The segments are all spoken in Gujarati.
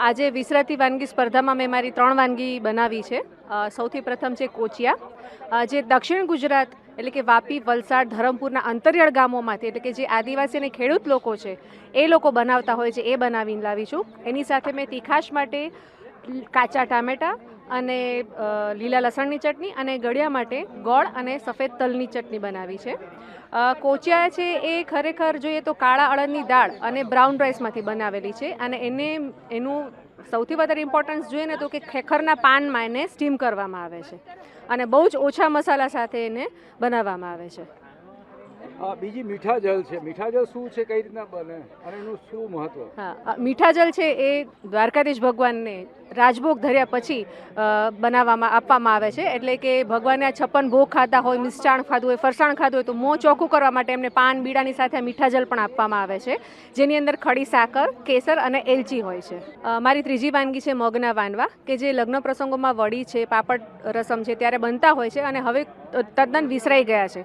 આજે વિસરાતી વાનગી સ્પર્ધામાં મેં મારી ત્રણ વાનગી બનાવી છે. સૌથી પ્રથમ છે કોચિયા. જે દક્ષિણ ગુજરાત એટલે કે વાપી, વલસાડ, ધરમપુરના અંતરિયાળ ગામોમાંથી એટલે કે જે આદિવાસી અને ખેડૂત લોકો છે, એ લોકો બનાવતા હોય છે, એ બનાવીને લાવી છું. એની સાથે મેં તીખાશ માટે કાચા ટામેટાં અને લીલા લસણની ચટણી અને ગળ્યા માટે ગોળ અને સફેદ તલની ચટણી બનાવી છે. કોચિયા છે એ ખરેખર જોઈએ તો કાળા અળદની દાળ અને બ્રાઉન રાઈસમાંથી બનાવેલી છે અને એને એનું સૌથી વધારે ઇમ્પોર્ટન્સ જોઈએ ને તો કે ખેખરના પાનમાં એને સ્ટીમ કરવામાં આવે છે અને બહુ જ ઓછા મસાલા સાથે એને બનાવવામાં આવે છે. બીજી મીઠા જલ છે. મીઠા જલ શું છે? કઈ રીતના બને? અને એનું શું મહત્વ? હા મીઠા જલ છે એ દ્વારકાધીશ ભગવાનને રાજભોગ ધર્યા પછી બનાવવામાં, આપવામાં આવે છે. એટલે કે ભગવાને આ છપ્પન ભોગ ખાતા હોય મિષ્ટાણ ખાધું હોય, ફરસાણ ખાધું હોય, તો મોં ચોખ્ખું કરવા માટે એમને પાન, બીડાની સાથે મીઠા જલ પણ આપવામાં આવે છે, જેની અંદર ખડી, સાકર, કેસર અને એલચી હોય છે. મારી ત્રીજી વાનગી છે મગના વાનવા, કે જે લગ્ન પ્રસંગોમાં વડી છે, પાપડ રસમ છે, ત્યારે બનતા હોય છે અને હવે તદ્દન વિસરાઈ ગયા છે.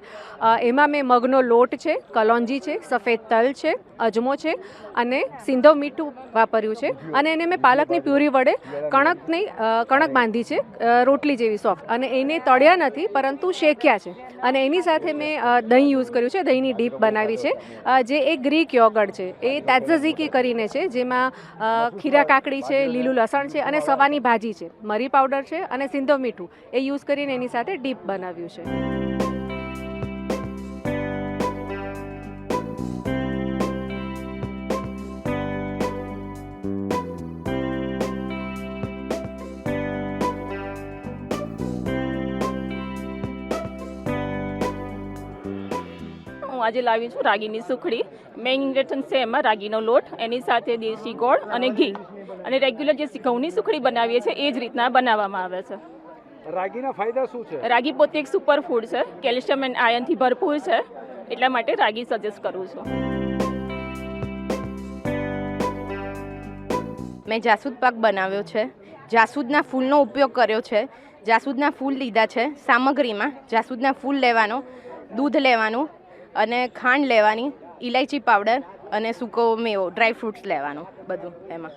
એમાં મેં મગનો લોટ છે, કલોંજી છે, સફેદ તલ છે, અજમો છે અને સિંધો મીઠું વાપર્યું છે અને એને મેં પાલકની પ્યુરી વડે કણક નહીં કણક બાંધી છે રોટલી જેવી સોફ્ટ અને એને તળ્યા નથી પરંતુ શેક્યા છે. અને એની સાથે મેં દહીં યુઝ કર્યું છે દહીંની ડીપ બનાવી છે. જે એક ગ્રીક યોગર્ટ છે એ તાત્ઝઝીકી કરીને છે જેમાં ખીરા કાકડી છે લીલું લસણ છે અને સવાની ભાજી છે. મરી પાવડર છે અને સિંધો મીઠું. એ યુઝ કરીને એની સાથે ડીપ બનાવ્યું છે. આજે લાવી છું રાગીની સુખડી. મેઇન ઇન્ગ્રેડિયન્ટ છે એમાં રાગીનો લોટ એની સાથે દેશી ગોળ અને ઘી. અને રેગ્યુલર જે ઘઉંની સુખડી બનાવીએ છીએ એ જ રીતના બનાવવામાં આવે છે. રાગીના ફાયદા શું છે? રાગી પોતે એક સુપર ફૂડ છે કેલ્શિયમ એન્ડ આયનથી ભરપૂર છે એટલા માટે રાગી સજેસ્ટ કરું છું. મેં જાસૂદ પાક બનાવ્યો છે. જાસૂદના ફૂલનો ઉપયોગ કર્યો છે. જાસૂદના ફૂલ લીધા છે. સામગ્રીમાં જાસૂદના ફૂલ લેવાનો દૂધ લેવાનું અને ખાંડ લેવાની ઇલાયચી પાવડર અને સૂકો મેવો ડ્રાય ફ્રૂટ્સ લેવાનું, બધું એમાં.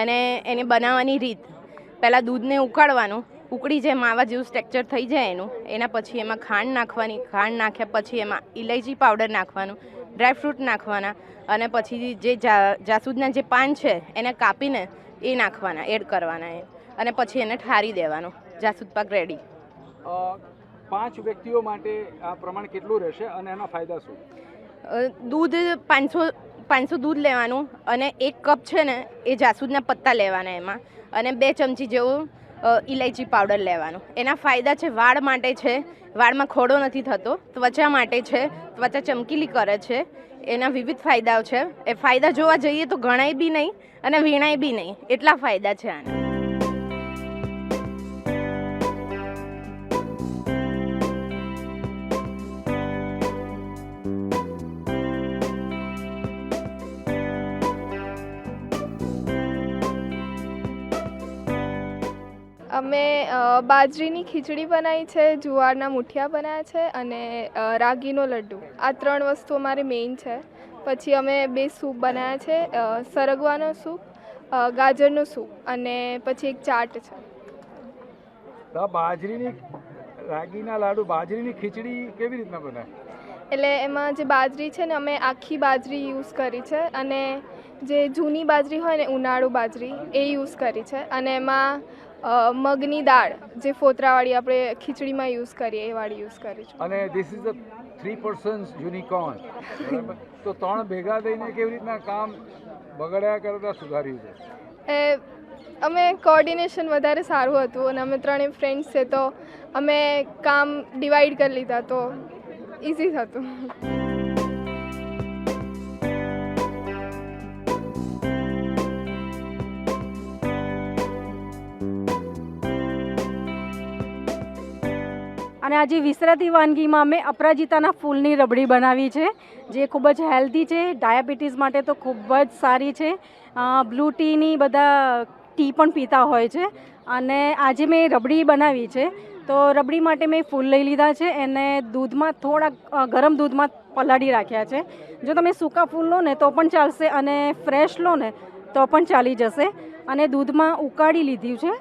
અને એને બનાવવાની રીત, પહેલાં દૂધને ઉકાળવાનું, ઉકળી જાય માવા જેવું સ્ટ્રેક્ચર થઈ જાય એનું, એના પછી એમાં ખાંડ નાખવાની, ખાંડ નાખ્યા પછી એમાં ઇલાયચી પાવડર નાખવાનું ડ્રાય ફ્રૂટ નાખવાના, અને પછી જે જાસૂદના જે પાન છે, એને કાપીને એ નાખવાના, એડ કરવાના એ. અને પછી એને ઠારી દેવાનું, જાસૂદ પાક રેડી પાંચ વ્યક્તિઓ માટે આ પ્રમાણ કેટલું રહેશે અને એના ફાયદા શું? દૂધ પાંચસો પાંચસો દૂધ લેવાનું અને એક કપ છે ને, એ જાસૂદના પત્તા લેવાના એમાં. અને બે ચમચી જેવું ઇલાયચી પાવડર લેવાનું. એના ફાયદા છે, વાળ માટે છે, વાળમાં ખોડો નથી થતો, ત્વચા માટે છે, ત્વચા ચમકીલી કરે છે. એના વિવિધ ફાયદાઓ છે. એ ફાયદા જોવા જઈએ તો ગણાય બી નહીં અને વીણાય બી નહીં. એટલા ફાયદા છે આના. અમે બાજરીની ખીચડી બનાવી છે જુવારના મુઠિયા બનાવ્યા છે અને રાગીનો લડ્ડુ. આ ત્રણ વસ્તુ અમારી મેઇન છે. પછી અમે બે સૂપ બનાવ્યા છે સરગવાનો સૂપ ગાજરનો સૂપ અને પછી એક ચાટ છે. બાજરીની રાગીના લાડુ બાજરીની ખીચડી કેવી રીતના બને એટલે એમાં જે બાજરી છે ને અમે આખી બાજરી યુઝ કરી છે અને જે જૂની બાજરી હોય ને ઉનાળુ બાજરી એ યુઝ કરી છે. અને એમાં મગની દાળ જે ફોતરાવાળી આપણે ખીચડીમાં યુઝ કરીએ એ વાળી યુઝ કરી છું અને this is the three persons unicorn તો ત્રણ ભેગા થઈને કેવી રીતના કામ બગડ્યા કરતા સુધાર્યું છે? એ અમે કોઓર્ડિનેશન વધારે સારું હતું અને અમે ત્રણેય ફ્રેન્ડ્સ છે તો અમે કામ ડિવાઈડ કરી લીધા તો ઇઝી થતું. અને આજે વિસરાતી વાનગીમાં અમે અપરાજિતાના ફૂલની રબડી બનાવી છે, જે ખૂબ જ હેલ્ધી છે, ડાયાબિટીસ માટે તો ખૂબ જ સારી છે. બ્લુ ટીની બધા ટી પણ પીતા હોય છે. અને આજે મેં રબડી બનાવી છે. તો રબડી માટે મેં ફૂલ લઈ લીધા છે. એને દૂધમાં થોડા ગરમ દૂધમાં પલાળી રાખ્યા છે. જો તમે સૂકા ફૂલ લો ને તો પણ ચાલશે અને ફ્રેશ લો ને તો પણ ચાલી જશે. અને દૂધમાં ઉકાળી લીધું છે.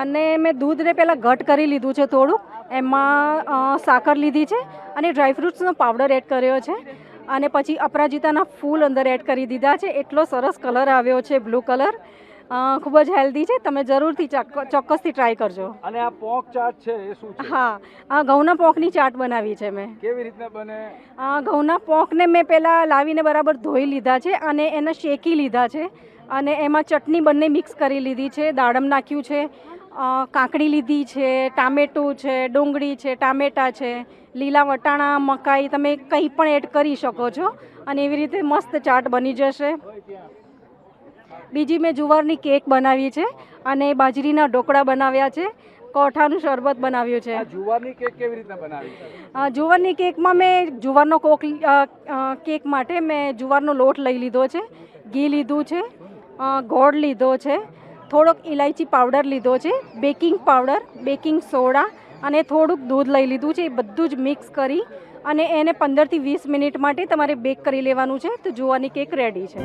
અને મેં દૂધને પહેલાં ઘટ કરી લીધું છે થોડુંક એમાં સાકર લીધી છે અને ડ્રાયફ્રૂટ્સનો પાવડર એડ કર્યો છે અને પછી અપરાજિતાના ફૂલ અંદર એડ કરી દીધા છે. એટલો સરસ કલર આવ્યો છે બ્લુ કલર. ખૂબ જ હેલ્ધી છે. તમે જરૂરથી ચોક્ક- ચોક્કસથી ટ્રાય કરજો. અને આ પોંક ચાટ છે એ શું છે? હા આ ઘઉંના પોકની ચાટ બનાવી છે મેં. કેવી રીતના બને? આ ઘઉંના પોકને મેં પહેલાં લાવીને બરાબર ધોઈ લીધા છે અને એને શેકી લીધા છે. અને એમાં ચટણી બંને મિક્સ કરી લીધી છે. દાડમ નાખ્યું છે. કાકડી લીધી છે ટામેટું છે ડુંગળી છે ટામેટાં છે લીલા વટાણા મકાઈ તમે કંઈ પણ એડ કરી શકો છો અને એવી રીતે મસ્ત ચાટ બની જશે. બીજી મેં જુવારની કેક બનાવી છે અને બાજરીના ઢોકળા બનાવ્યા છે કોઠાનું શરબત બનાવ્યું છે. જુવારની કેક કેવી રીતે બનાવી જુવારની કેકમાં મેં જુવારનો કોક કેક માટે મેં જુવારનો લોટ લઈ લીધો છે ઘી લીધું છે ગોળ લીધો છે થોડોક ઇલાયચી પાવડર લીધો છે, બેકિંગ પાવડર, બેકિંગ સોડા અને થોડુંક દૂધ લઈ લીધું છે, એ બધું જ મિક્સ કરી અને એને પંદરથી વીસ મિનિટ માટે તમારે બેક કરી લેવાનું છે, તો જોવાની કેક રેડી છે.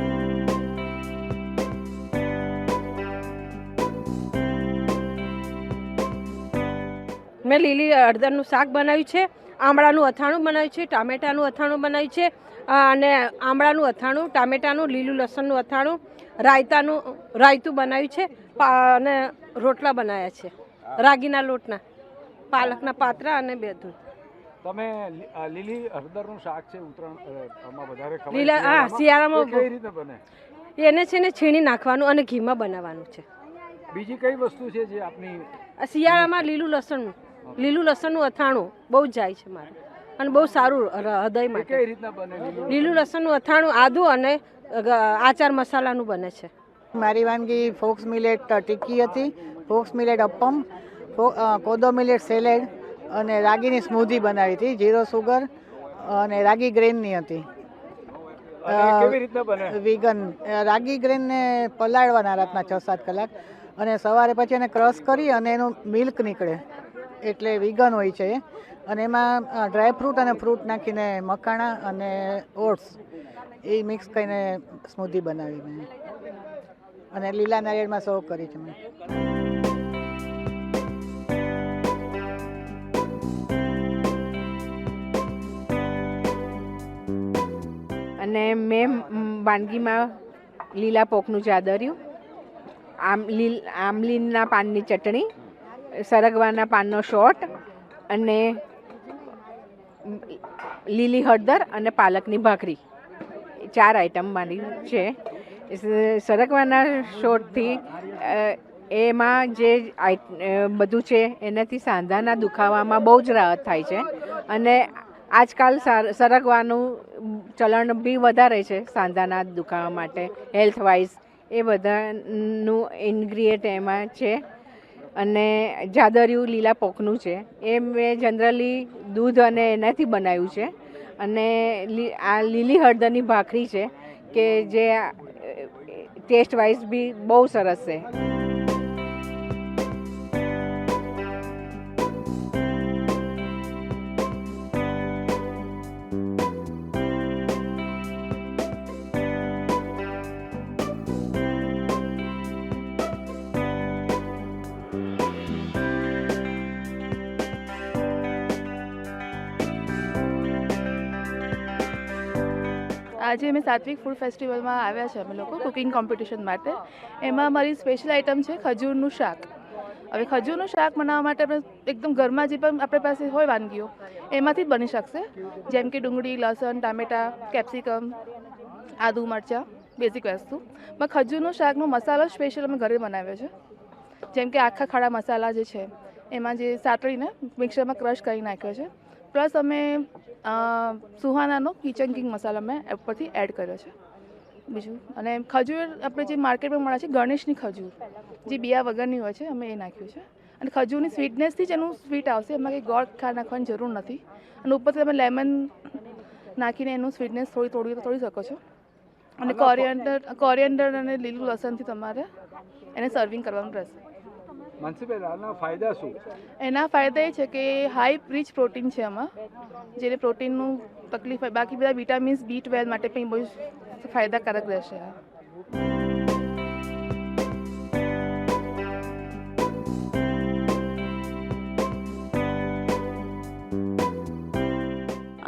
મેં લીલી અડદરનું શાક બનાવ્યું છે, આમળાનું અથાણું બનાવ્યું છે, ટામેટાનું અથાણું બનાવ્યું છે, અને આમળાનું અથાણું, ટામેટાનું, લીલું લસણનું અથાણું રાયતાનું રાયતું બનાવ્યું છે અને રોટલા બનાવ્યા છે. રાગીના લોટના પાલકના પાત્રા અને બેધું તમે લીલી હળદરનું શાક છે ઉત્તરાયણ વધારે ખવાય લીલા હા શિયાળામાં. કઈ રીતે બને? એને છે ને છીણી નાખવાનું અને ઘીમાં બનાવવાનું છે. બીજી કઈ વસ્તુ છે જે આપની આ શિયાળામાં લીલું લસણનું લીલું લસણનું અથાણું બહુ જ જાય છે મારે. અને બહુ સારું હૃદય માટે. કઈ રીતના બને લીલું? લસણનું અથાણું આદું અને આચાર મસાલાનું બને છે. મારી વાનગી ફોક્સ મિલેટ ટિક્કી હતી. Fox millet appam kodo millet salad અને રાગીની સ્મૂધી બનાવી હતી. જીરો સુગર અને રાગી ગ્રેનની હતી. અને એ કેવી રીતના બને? વિગન રાગી ગ્રેનને પલાળવાના રાતના છ સાત કલાક. અને સવારે પછી એને ક્રશ કરી અને એનું મિલ્ક નીકળે. એટલે વિગન હોય છે એ. અને એમાં ડ્રાય ફ્રૂટ અને ફ્રૂટ નાખીને મકાણા અને ઓટ્સ એ મિક્સ કરીને સ્મૂધી બનાવી મેં અને લીલા નારિયેળમાં સર્વ કરી છે મેં. અને મેં વાનગીમાં લીલા પોકનું ચાદર્યું આમ, લીલ આમલીના પાનની ચટણી, સરગવાના પાનનો શોટ અને લીલી હળદર અને પાલકની ભાખરી. ચાર આઈટમ મારી છે. સરગવાના શોટથી એમાં જે બધું છે, એનાથી સાંધાના દુખાવામાં બહુ જ રાહત થાય છે. અને આજકાલ સર- સરગવાનું ચલણ બી વધારે છે સાંધાના દુખાવા માટે. હેલ્થ વાઇઝ એ બધાનું ઇન્ગ્રીડિયન્ટ એમાં છે. અને જાદરિયું લીલા પોકનું છે. એ મેં જનરલી દૂધ અને એનાથી બનાવ્યું છે. અને આ લીલી હળદરની ભાખરી છે કે જે ટેસ્ટ વાઇઝ બી બહુ સરસ છે. આજે અમે સાત્વિક ફૂડ ફેસ્ટિવલમાં આવ્યા છે અમે લોકો કુકિંગ કોમ્પિટિશન માટે. એમાં મારી સ્પેશિયલ આઇટમ છે ખજૂરનું શાક. હવે ખજૂરનું શાક બનાવવા માટે આપણે એકદમ ઘરમાં જે પણ આપણી પાસે હોય વાનગીઓ, એમાંથી જ બની શકશે. જેમ કે ડુંગળી, લસણ, ટામેટાં, કેપ્સિકમ, આદુ મરચાં, બેઝિક વસ્તુ. પણ ખજૂરનું શાકનો મસાલો સ્પેશિયલ અમે ઘરે બનાવ્યો છે. જેમ કે આખા ખાડા મસાલા જે છે, એમાં જે સાતળીને મિક્સરમાં ક્રશ કરી નાખ્યો છે. પ્લસ અમે સુહાનાનો કિચન કિંગ મસાલો મેં ઉપરથી એડ કર્યો છે. બીજું અને ખજૂર આપણે જે માર્કેટમાં મળે છે ગણેશની ખજૂર જે બિયા વગરની હોય છે અમે એ નાખ્યું છે. અને ખજૂરની સ્વીટનેસથી જ એનું સ્વીટ આવશે એમાં કંઈ ગોળ ખા નાખવાની જરૂર નથી. અને ઉપરથી તમે લેમન નાખીને એનું સ્વીટનેસ થોડી થોડી તોડી શકો છો. અને કોરિયન્ડર કોરિયન્ડર અને લીલું લસણથી તમારે એને સર્વિંગ કરવાનું રહેશે. મનસુબેન ફાયદા શું? એના ફાયદા એ છે કે હાઈ રીચ પ્રોટીન છે આમાં જેને પ્રોટીનનું તકલીફ હોય. બાકી બધા વિટામિન્સ બી ટ્વેલ્વ માટે પણ બહુ ફાયદાકારક રહેશે.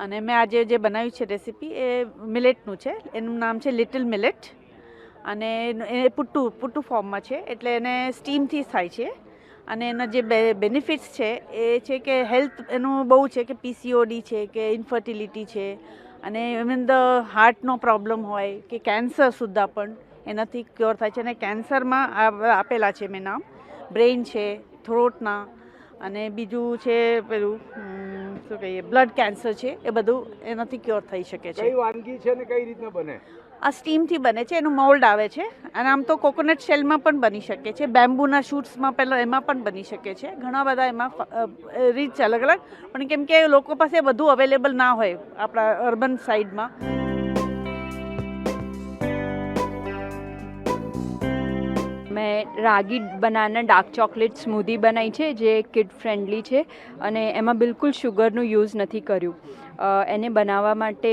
અને મેં આજે જે બનાવ્યું છે રેસીપી એ મિલેટનું છે. એનું નામ છે લિટલ મિલેટ અને એ પુટ્ટુ પુટ્ટુ ફોર્મમાં છે, એટલે એને સ્ટીમથી થાય છે. અને એના જે બેનિફિટ્સ છે, એ છે કે હેલ્થ એનું બહુ છે કે પીસીઓડી છે, કે ઇન્ફર્ટિલિટી છે, અને ઇવન ધ હાર્ટનો પ્રોબ્લેમ હોય, કે કેન્સર સુદ્ધા પણ એનાથી ક્યોર થાય છે. અને કેન્સરમાં આપેલા છે મેં નામ. બ્રેઇન છે થ્રોટના અને બીજું છે પેલું શું કહીએ બ્લડ કેન્સર છે, એ બધું એનાથી ક્યોર થઈ શકે છે. વાનગી છે ને કઈ રીતના બને? આ સ્ટીમથી બને છે, એનું મોલ્ડ આવે છે. અને આમ તો કોકોનટ શેલમાં પણ બની શકે છે. બેમ્બુના શૂટ્સમાં પહેલાં એમાં પણ બની શકે છે. ઘણા બધા એમાં રીત છે અલગ અલગ. પણ કેમ કે લોકો પાસે બધું અવેલેબલ ના હોય આપણા અર્બન સાઈડમાં મેં ragi banana dark chocolate smoothie બનાવી છે, જે કિડ ફ્રેન્ડલી છે. અને એમાં બિલકુલ શુગરનું યુઝ નથી કર્યું. એને બનાવવા માટે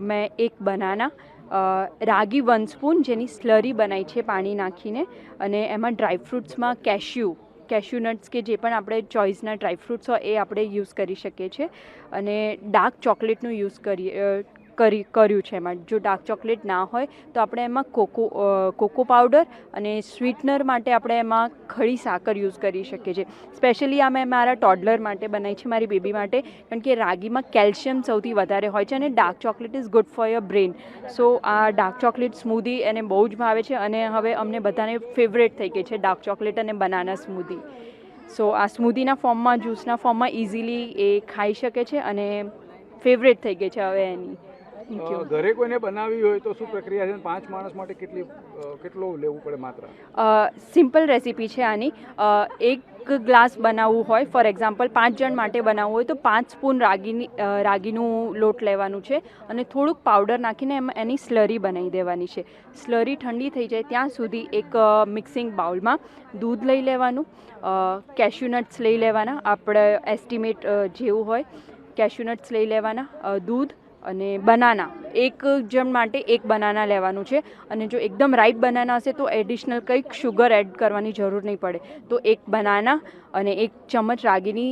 મેં એક બનાના રાગી વન સ્પૂન જેની સ્લરી બનાવી છે પાણી નાખીને અને એમાં ડ્રાયફ્રૂટ્સમાં કેશ્યુ કેશ્યુ નટ્સ કે જે પણ આપણે ચોઈસના ડ્રાયફ્રૂટ્સ હોય એ આપણે યુઝ કરી શકીએ છીએ અને ડાર્ક ચોકલેટનું યુઝ કરીએ કરી, કર્યું છે એમાં. જો ડાર્ક ચોકલેટ ના હોય, તો આપણે એમાં કોકો કોકો પાવડર અને સ્વીટનર માટે આપણે એમાં ખડી સાકર યુઝ કરી શકીએ છીએ. સ્પેશિયલી આ મેં મારા ટોડલર માટે બનાવી છે, મારી બેબી માટે, કારણ કે રાગીમાં કેલ્શિયમ સૌથી વધારે હોય છે અને dark chocolate is good for your brain so આ ડાર્ક ચોકલેટ સ્મૂધી એને બહુ જ ભાવે છે અને હવે અમને બધાને ફેવરેટ થઈ ગઈ છે ડાર્ક ચોકલેટ અને બનાના સ્મૂધી સો આ સ્મૂધીના ફોર્મમાં જ્યુસના ફોર્મમાં ઇઝીલી એ ખાઈ શકે છે અને ફેવરેટ થઈ ગઈ છે હવે એની. ઘરે કોઈને બનાવવી હોય તો શું પ્રક્રિયા છે? પાંચ માણસ માટે કેટલી કેટલો લેવું પડે માત્ર? સિમ્પલ રેસીપી છે આની. એક ગ્લાસ બનાવવું હોય ફોર એક્ઝામ્પલ પાંચ જણ માટે બનાવવું હોય તો પાંચ સ્પૂન રાગીની રાગીનું લોટ લેવાનું છે અને થોડુંક પાવડર નાખીને એમાં એની સ્લરી બનાવી દેવાની છે. સ્લરી ઠંડી થઈ જાય ત્યાં સુધી એક મિક્સિંગ બાઉલમાં દૂધ લઈ લેવાનું કેશ્યુનટ્સ લઈ લેવાના આપણે એસ્ટિમેટ જેવું હોય કેશ્યુનટ્સ લઈ લેવાના દૂધ અને બનાના, એક જણ માટે એક બનાના લેવાનું છે. અને જો એકદમ રાઈપ બનાના હશે તો એડિશનલ કંઈક શુગર એડ કરવાની જરૂર નહીં પડે. તો એક બનાના અને એક ચમચ રાગીની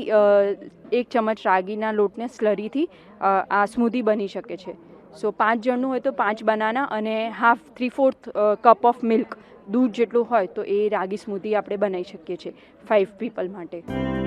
એક ચમચ રાગીના લોટને સ્લરીથી આ સ્મૂધી બની શકે છે. સો પાંચ જણનું હોય તો પાંચ બનાના અને half three fourth cup of milk દૂધ જેટલું હોય તો એ રાગી સ્મૂધી આપણે બનાવી શકીએ છીએ ફાઇવ પીપલ માટે.